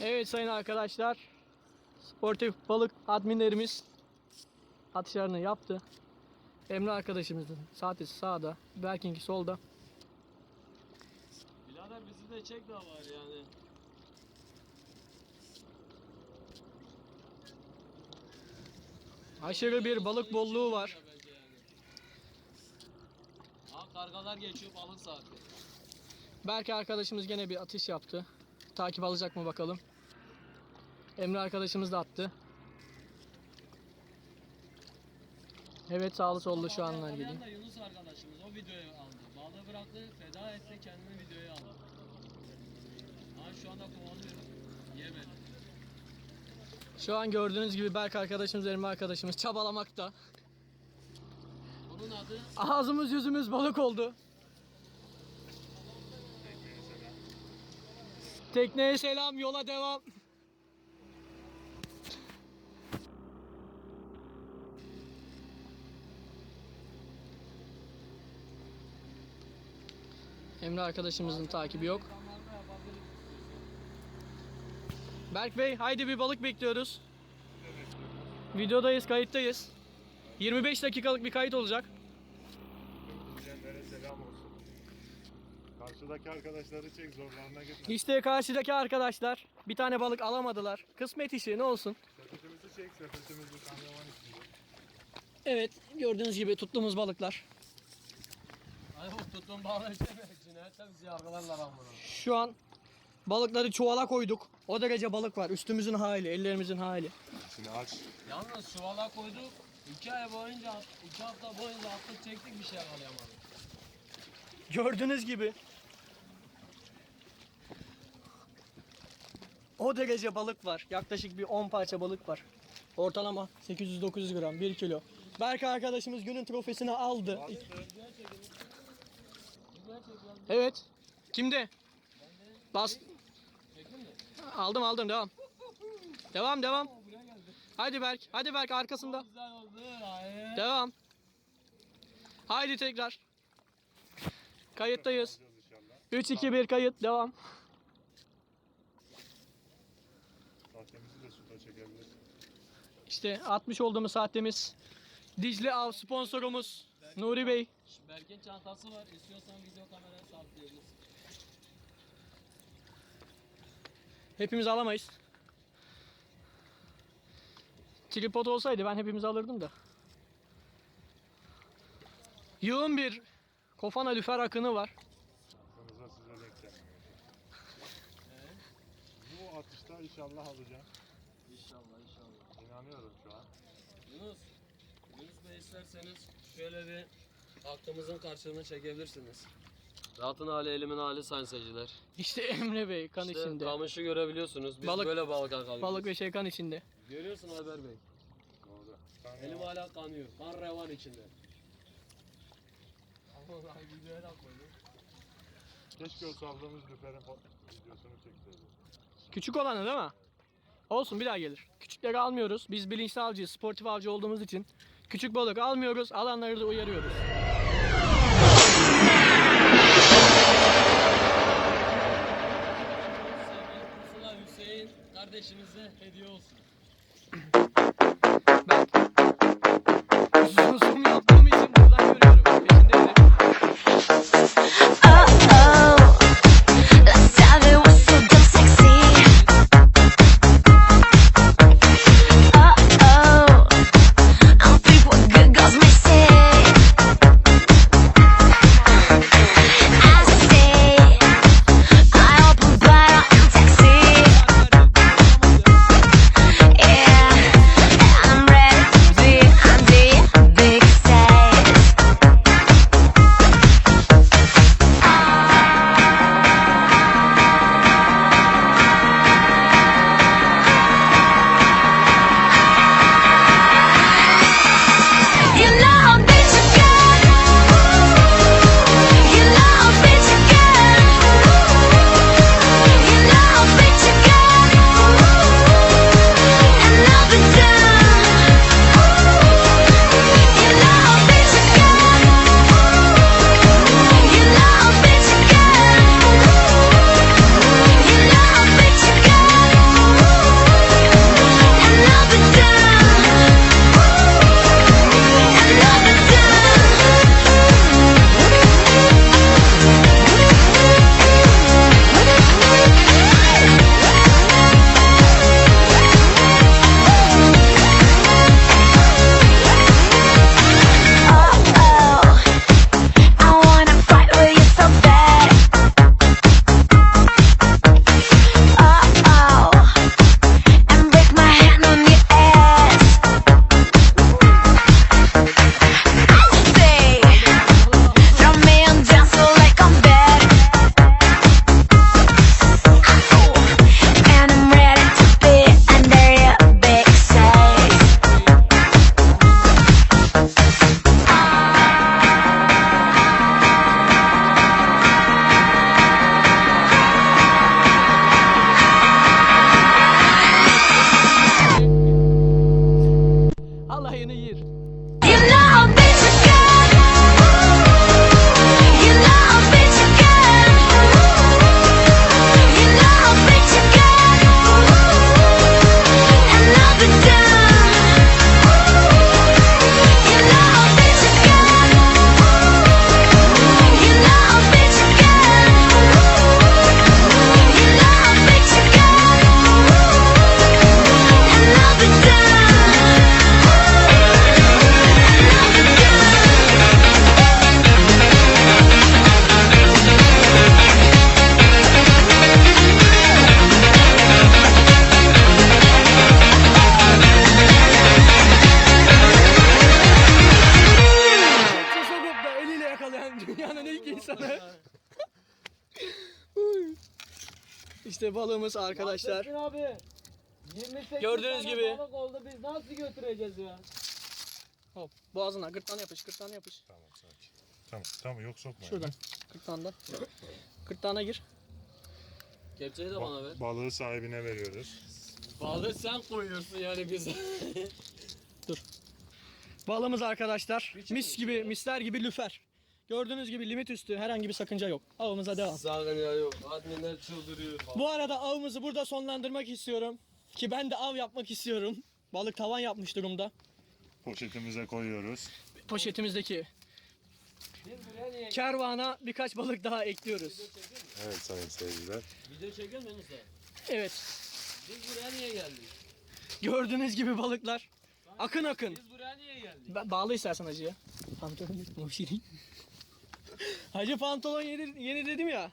Evet sayın arkadaşlar. Sportif balık adminlerimiz atışlarını yaptı. Emre arkadaşımızın saati sağda, Berking'i solda. Birader bizi de çek de var yani. Aşırı bir balık bolluğu var. Ha kargalar geçiyor balık saati. Berk arkadaşımız gene bir atış yaptı. Takip alacak mı bakalım. Emre arkadaşımız da attı. Evet sağlı sollu şu Yakalayan geliyor. da Yunus arkadaşımız o videoyu aldı. Balığı bıraktı, feda etti kendini videoya aldı. Ha şu anda kovalıyor. Yemedi. Şu an gördüğünüz gibi Berk arkadaşımız, Emre arkadaşımız çabalamakta. Onun adı Ağzımız yüzümüz balık oldu. Tekneye selam, yola devam. Emre arkadaşımızın takibi yok. Berk Bey, haydi bir balık bekliyoruz. Videodayız, kayıttayız. 25 dakikalık bir kayıt olacak. İzleyenlere selam olsun. Karşıdaki arkadaşları çek zorlarına gitme. İşte karşıdaki arkadaşlar bir tane balık alamadılar. Kısmet işi ne olsun. Sepetimizi çek, sepetimizi kameraman içinde. Evet, gördüğünüz gibi tuttuğumuz balıklar. Ay bu tuttuğum balığı isteme. Cinayette bizi yargılarlar amına. Şu an balıkları çuvala koyduk. O derece balık var. Üstümüzün hali, ellerimizin hali. İçini aç. Yalnız çuvala koyduk. iki ay boyunca, iki hafta boyunca attık çektik bir şey yakalayamadık. Gördüğünüz gibi. O derece balık var. Yaklaşık bir 10 parça balık var. Ortalama 800-900 gram, 1 kilo. Berk arkadaşımız günün trofesini aldı. Evet. Kimde? Bas. Aldım aldım devam. Devam devam. Hadi Berk. Hadi Berk arkasında. Devam. Haydi tekrar. Kayıttayız. Alacağız inşallah. 3 2 1 kayıt devam. Sahtemizi de suda çekebiliriz. İşte 60 olduğumuz saatimiz. Dicle Av sponsorumuz Nuri Bey. Berk'in çantası var. İstiyorsan video kameraya sabitleyebilirsin. Hepimiz alamayız. Tripod olsaydı ben hepimizi alırdım da. Yoğun bir kofana lüfer akını var. Atışta inşallah alacağım. İnşallah inşallah. İnanıyorum şu an. Yunus. Yunus Bey isterseniz şöyle bir hakkımızın karşılığını çekebilirsiniz. Rahatın hali elimin hali sayın seyirciler. İşte Emre Bey kan İşte içinde. kamışı görebiliyorsunuz. Biz Balık- böyle balık yakalıyoruz. Balık ve şey kan içinde. Görüyorsun Alper Bey. Doğru. Elim hala kanıyor. Kan revan içinde. Allah videoya da koydum. Keşke o saldığımız lüferin fo- videosunu çekseydik. Küçük olanı değil mi? Olsun bir daha gelir. Küçükleri almıyoruz. Biz bilinçli avcıyız, sportif avcı olduğumuz için. Küçük balık almıyoruz, alanları da uyarıyoruz. Kardeşimize hediye olsun. Mı? işte balığımız arkadaşlar. Nasrettin abi. 28 Gördüğünüz tane gibi. balık oldu biz nasıl götüreceğiz ya? Hop boğazına gırtlağına yapış gırtlağına yapış. Tamam sakin. Tamam tamam yok sokma. Şuradan gırtlağından. Gırtlağına gir. Kepçeyi de bana ver. Ba- balığı sahibine veriyoruz. Balığı sen koyuyorsun yani bize. Balığımız arkadaşlar mis gibi misler gibi lüfer. Gördüğünüz gibi limit üstü herhangi bir sakınca yok. Avımıza devam. Sakın ya yok. Adminler çıldırıyor. Bu arada avımızı burada sonlandırmak istiyorum. Ki ben de av yapmak istiyorum. Balık tavan yapmış durumda. Poşetimize koyuyoruz. Poşetimizdeki Biz buraya niye kervana birkaç balık daha ekliyoruz. Evet sayın seyirciler. Video çekiyor musun Musa? Evet. Biz buraya niye geldik? Gördüğünüz gibi balıklar. Akın akın. Biz buraya niye geldik? Ba- bağlı istersen hacıya. Pantolon yırtma şey değil. Hacı pantolon yeni, yeni dedim ya.